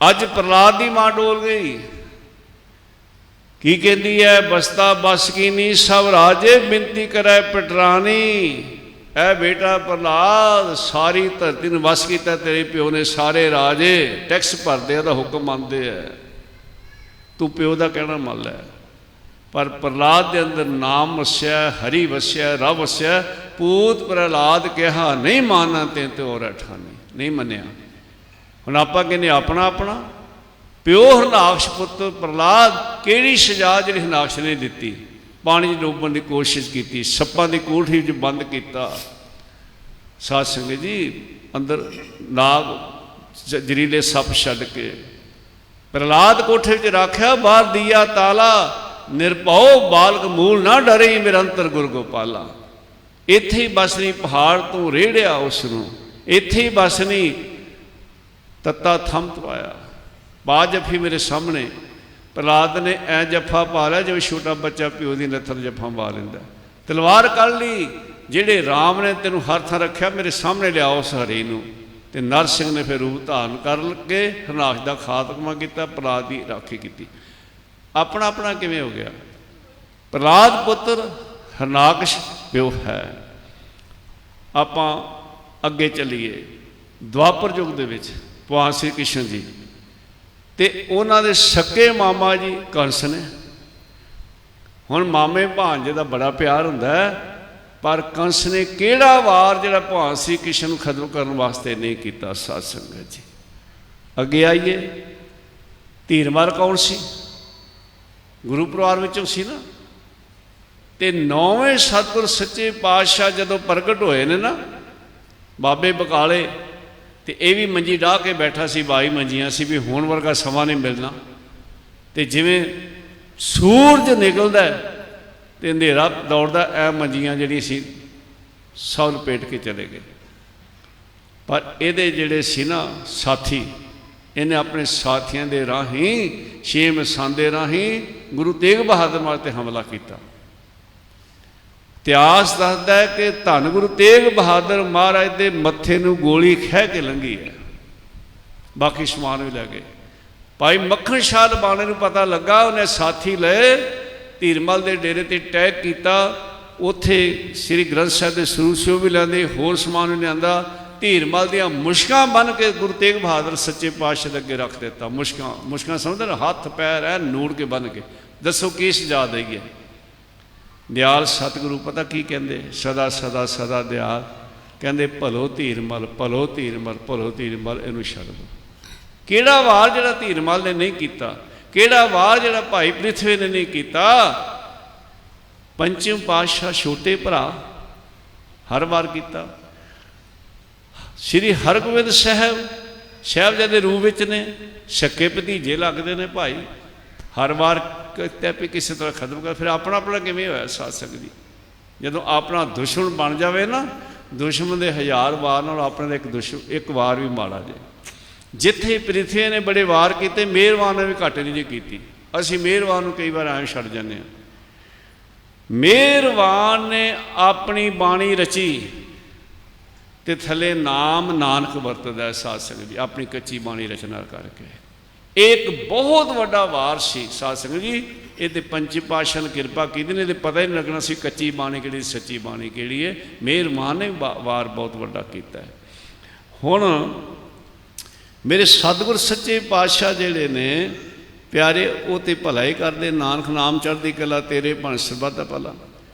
ਅੱਜ ਪ੍ਰਲਾਦ ਦੀ ਮਾਂ ਡੋਲ ਗਈ। ਕੀ ਕਹਿੰਦੀ ਹੈ ਬਸਤਾ ਬਸ ਕੀ ਨੀ ਸਭ ਰਾਜੇ ਬੇਨਤੀ ਕਰੈ, ਪਟਰਾਣੀ। ਐ ਬੇਟਾ ਪ੍ਰਲਾਦ ਸਾਰੀ ਧਰਤੀ ਨੂੰ ਵਸ ਕੀਤਾ, ਤੇਰੇ ਪਿਓ ਨੇ ਸਾਰੇ ਰਾਜੇ ਟੈਕਸ ਭਰਦੇ ਆ ਦਾ ਹੁਕਮ ਮੰਨਦੇ ਆ ਤੂੰ ਪਿਓ ਦਾ ਕਹਿਣਾ ਮੰਨ ਲੈ। ਪਰ ਪ੍ਰਲਾਦ ਦੇ ਅੰਦਰ ਨਾਮ ਵਸਿਆ, ਹਰੀ ਵਸਿਆ ਰਬ ਵਸਿਆ, ਪੂਤ ਪ੍ਰਲਾਦ ਕਿਹਾ, ਨਹੀਂ ਮਾਨਾ ਤੇ ਤੇ ਹੋਰ ਅਠਾਨੀ, ਨਹੀਂ ਮੰਨਿਆ। ਹੁਣ ਆਪਾਂ ਕਹਿੰਦੇ ਆਪਣਾ ਆਪਣਾ। ਪਿਓ ਹਰਨਾਕਸ਼ ਪੁੱਤ ਪ੍ਰਲਾਦ ਕਿਹੜੀ ਸਜ਼ਾ ਜਿਹੜੀ ਹਰਨਾਕਸ਼ ਨੇ ਦਿੱਤੀ? ਪਾਣੀ 'ਚ ਡੋਬਣ ਦੀ ਕੋਸ਼ਿਸ਼ ਕੀਤੀ, ਸੱਪਾਂ ਦੀ ਕੋਠੀ 'ਚ ਬੰਦ ਕੀਤਾ। ਸਾਧ ਸੰਗਤ ਜੀ, ਅੰਦਰ ਨਾਗ ਜਰੀਲੇ ਸੱਪ ਛੱਡ ਕੇ। ਪ੍ਰਲਾਦ ਕੋਠੇ ਵਿੱਚ ਰੱਖਿਆ, ਬਾਹਰ ਦੀਆ ਤਾਲਾ। ਨਿਰਭਉ ਬਾਲਕ ਮੂਲ ਨਾ ਡਰੇ, ਮੇਰਾ ਅੰਤਰ ਗੁਰ ਗੋਪਾਲਾ। ਇੱਥੇ ਹੀ ਬਸ ਪਹਾੜ ਤੋਂ ਰੇੜਿਆ ਉਸ ਨੂੰ ਇੱਥੇ ਹੀ ਬਸ ਤੱਤਾ ਥੰਮਤ ਪਾਇਆ ਪਾ ਜੱਫੀ ਮੇਰੇ ਸਾਹਮਣੇ ਪ੍ਰਲਾਦ ਨੇ ਐ ਜੱਫਾ ਪਾ ਲਿਆ ਜਿਵੇਂ ਛੋਟਾ ਬੱਚਾ ਪਿਓ ਦੀ ਲੱਥਰ ਜੱਫਾ ਪਾ ਲੈਂਦਾ। ਤਲਵਾਰ ਕੱਢ ਲਈ, ਜਿਹੜੇ RAM ਨੇ ਤੈਨੂੰ ਹਰ ਥਾਂ ਰੱਖਿਆ, ਮੇਰੇ ਸਾਹਮਣੇ ਲਿਆ ਉਸ ਹਰੀ ਨੂੰ। ਤੇ ਨਰ ਸਿੰਘ ਨੇ ਫਿਰ ਰੂਪ ਧਾਰਨ ਕਰ ਕੇ ਹਰਨਾਸ਼ ਦਾ ਖਾਤਮਾ ਕੀਤਾ ਪ੍ਰਲਾਦ ਦੀ ਰਾਖੀ ਕੀਤੀ। ਆਪਣਾ ਆਪਣਾ ਕਿਵੇਂ ਹੋ ਗਿਆ? ਪ੍ਰਲਾਦ ਪੁੱਤਰ ਹਰਨਾਕਸ਼ ਪਿਓ ਹੈ। ਆਪਾਂ ਅੱਗੇ ਚੱਲੀਏ। ਦੁਆਪਰ ਯੁੱਗ ਦੇ ਵਿੱਚ ਭਗਵਾਨ ਸ੍ਰੀ ਕ੍ਰਿਸ਼ਨ ਜੀ। ਤੇ ਉਹਨਾਂ ਦੇ ਸਕੇ ਮਾਮਾ ਜੀ ਕੰਸ ਨੇ। ਹੁਣ ਮਾਮੇ ਭਾਂਜੇ ਦਾ ਬੜਾ ਪਿਆਰ ਹੁੰਦਾ ਪਰ ਕੰਸ ਨੇ ਕਿਹੜਾ ਵਾਰ ਜਿਹੜਾ ਭਗਵਾਨ ਸ੍ਰੀ ਕ੍ਰਿਸ਼ਨ ਨੂੰ ਖਤਮ ਕਰਨ ਵਾਸਤੇ ਨਹੀਂ ਕੀਤਾ ਸਾਧ ਸੰਗਤ ਜੀ? ਅੱਗੇ ਆਈਏ। ਧੀਰਮਾਰ ਕੌਣ ਸੀ? ਗੁਰੂ ਪਰਿਵਾਰ ਵਿੱਚੋਂ ਸੀ ਨਾ। ਤੇ ਨੌਵੇਂ ਸਤਿਗੁਰ ਸੱਚੇ ਪਾਤਸ਼ਾਹ ਜਦੋਂ ਪ੍ਰਗਟ ਹੋਏ ਨੇ ਨਾ, ਬਾਬੇ ਬਕਾਲੇ ਤੇ ਇਹ ਵੀ ਮੰਜੀ ਢਾਹ ਕੇ ਬੈਠਾ ਸੀ, ਬਾਈ ਮੰਜੀਆਂ ਸੀ ਵੀ ਹੁਣ ਵਰਗਾ ਸਮਾਂ ਨਹੀਂ ਮਿਲਣਾ। ਤੇ ਜਿਵੇਂ ਸੂਰਜ ਨਿਕਲਦਾ ਹੈ ਤੇ ਅੰਧੇਰਾ ਦੌੜਦਾ ਐ ਮੰਜੀਆਂ ਜਿਹੜੀ ਸੀ ਸੌ ਲਪੇਟ ਕੇ ਚਲੇ ਗਏ। ਪਰ ਇਹਦੇ ਜਿਹੜੇ ਸੀ ਨਾ ਸਾਥੀ, ਇਹਨੇ ਆਪਣੇ ਸਾਥੀਆਂ ਦੇ ਰਾਹੀਂ ਛੇਮ ਸੰਦੇ ਰਾਹੀਂ ਗੁਰੂ ਤੇਗ ਬਹਾਦਰ ਮਾਰ ਤੇ ਹਮਲਾ ਕੀਤਾ। ਇਤਿਹਾਸ ਦੱਸਦਾ ਹੈ ਕਿ ਧੰਨ ਗੁਰੂ ਤੇਗ ਬਹਾਦਰ ਮਹਾਰਾਜ ਦੇ ਮੱਥੇ ਨੂੰ ਗੋਲੀ ਖਹਿ ਕੇ ਲੰਗੀ ਹੈ। ਬਾਕੀ ਸਮਾਨ ਵੀ ਲੈ ਗਏ। ਭਾਈ ਮੱਖਣ ਸ਼ਾਹ ਬਾਣੇ ਨੂੰ ਪਤਾ ਲੱਗਾ, ਉਹਨੇ ਸਾਥੀ ਲਏ, ਧੀਰਮਲ ਦੇ ਡੇਰੇ ਤੇ ਟੈਕ ਕੀਤਾ। ਉੱਥੇ ਸ੍ਰੀ ਗ੍ਰੰਥ ਸਾਹਿਬ ਦੇ ਸਰੂਪ ਸਿਓ ਵੀ ਲੈਂਦੇ ਹੋਰ ਸਮਾਨ ਵੀ ਲਿਆਂਦਾ। ਧੀਰਮਲ ਦੀਆਂ ਮੁਸ਼ਕਾਂ ਬਨ ਕੇ ਗੁਰੂ ਤੇਗ ਬਹਾਦਰ ਸੱਚੇ ਪਾਤਸ਼ਾਹ ਦੇ ਅੱਗੇ ਰੱਖ ਦਿੱਤਾ। ਮੁਸ਼ਕਾਂ ਮੁਸ਼ਕਾਂ ਸਮਝਦੇ ਨਾ, ਹੱਥ, ਪੈਰ ਐ ਨੂੜ ਕੇ ਬਨ ਕੇ। ਦੱਸੋ ਕੀ ਸਜਾ ਦੇਈਏ ਦਿਆਲ ਸਤਿਗੁਰੂ ਪਤਾ ਕੀ ਕਹਿੰਦੇ? ਸਦਾ ਸਦਾ ਸਦਾ ਦਿਆਲ। ਕਹਿੰਦੇ, ਭਲੋ ਧੀਰਮਲ ਭਲੋ ਧੀਰਮਲ ਭਲੋ ਧੀਰਮਲ ਇਹਨੂੰ ਛੱਡ ਦੋ। ਕਿਹੜਾ ਵਾਰ ਜਿਹੜਾ ਧੀਰਮਲ ਨੇ ਨਹੀਂ ਕੀਤਾ? ਕਿਹੜਾ ਵਾਰ ਜਿਹੜਾ ਭਾਈ ਪ੍ਰਿਥਵੇ ਨੇ ਨਹੀਂ ਕੀਤਾ? ਪੰਚਮ ਪਾਤਸ਼ਾਹ ਛੋਟੇ ਭਰਾ ਹਰ ਵਾਰ ਕੀਤਾ। ਸ੍ਰੀ ਹਰਗੋਬਿੰਦ ਸਾਹਿਬ, ਸਾਹਿਬਜ਼ਾਦੇ ਦੇ ਰੂਪ ਵਿੱਚ ਨੇ, ਸੱਕੇ ਭਤੀਜੇ ਲੱਗਦੇ ਨੇ ਭਾਈ। ਹਰ ਵਾਰ ਕਹਿੰਦੇ ਵੀ ਕਿਸੇ ਤਰ੍ਹਾਂ ਖਤਮ ਕਰ, ਫਿਰ ਆਪਣਾ ਆਪਣਾ ਕਿਵੇਂ ਹੋਇਆ ਸਾਧ ਸੰਗਤ ਜੀ? ਜਦੋਂ ਆਪਣਾ ਦੁਸ਼ਮਣ ਬਣ ਜਾਵੇ ਨਾ, ਦੁਸ਼ਮਣ ਦੇ ਹਜ਼ਾਰ ਵਾਰ ਨਾਲ ਆਪਣੇ ਦਾ ਇੱਕ ਦੁਸ਼ਮਣ, ਇੱਕ ਵਾਰ ਵੀ ਮਾੜਾ ਜੇ। ਜਿੱਥੇ ਪ੍ਰਿਥਵੀ ਨੇ ਬੜੇ ਵਾਰ ਕੀਤੇ, ਮਿਹਰਬਾਨ ਨੇ ਵੀ ਘੱਟ ਨਹੀਂ ਜੇ ਕੀਤੀ। ਅਸੀਂ ਮਿਹਰਬਾਨ ਨੂੰ ਕਈ ਵਾਰ ਐਂ ਛੱਡ ਜਾਂਦੇ ਹਾਂ। ਮਿਹਰਬਾਨ ਨੇ ਆਪਣੀ ਬਾਣੀ ਰਚੀ ਤੇ ਥੱਲੇ ਨਾਮ ਨਾਨਕ ਵਰਤਦਾ ਹੈ ਸਾਧ ਸੰਗਤ ਜੀ, ਆਪਣੀ ਕੱਚੀ ਬਾਣੀ ਰਚਨਾ ਕਰਕੇ। ਇਹ ਇੱਕ ਬਹੁਤ ਵੱਡਾ ਵਾਰ ਸੀ, ਸਾਧ ਸੰਗਤ ਜੀ। ਇਹ ਤੇ ਪੰਜ ਪਾਸ਼ਾ ਨੇ ਕਿਰਪਾ ਕੀਤੀ ਨੇ ਤੇ ਪਤਾ ਹੀ ਨਹੀਂ ਲੱਗਣਾ ਸੀ ਕੱਚੀ ਬਾਣੀ ਕਿਹੜੀ, ਸੱਚੀ ਬਾਣੀ ਕਿਹੜੀ ਹੈ। ਮਿਹਰਬਾਨ ਨੇ ਵਾ- ਵਾਰ ਬਹੁਤ ਵੱਡਾ ਕੀਤਾ ਹੈ। ਹੁਣ ਮੇਰੇ ਸਤਿਗੁਰ ਸੱਚੇ ਪਾਤਸ਼ਾਹ ਜਿਹੜੇ ਨੇ, ਪਿਆਰੇ, ਉਹ ਤੇ ਭਲਾ ਹੀ ਕਰਦੇ, ਨਾਨਕ ਨਾਮ ਚੜ੍ਹਦੀ ਕਲਾ, ਤੇਰੇ ਭਣ ਸਰਬੱਤ ਦਾ ਭਲਾ।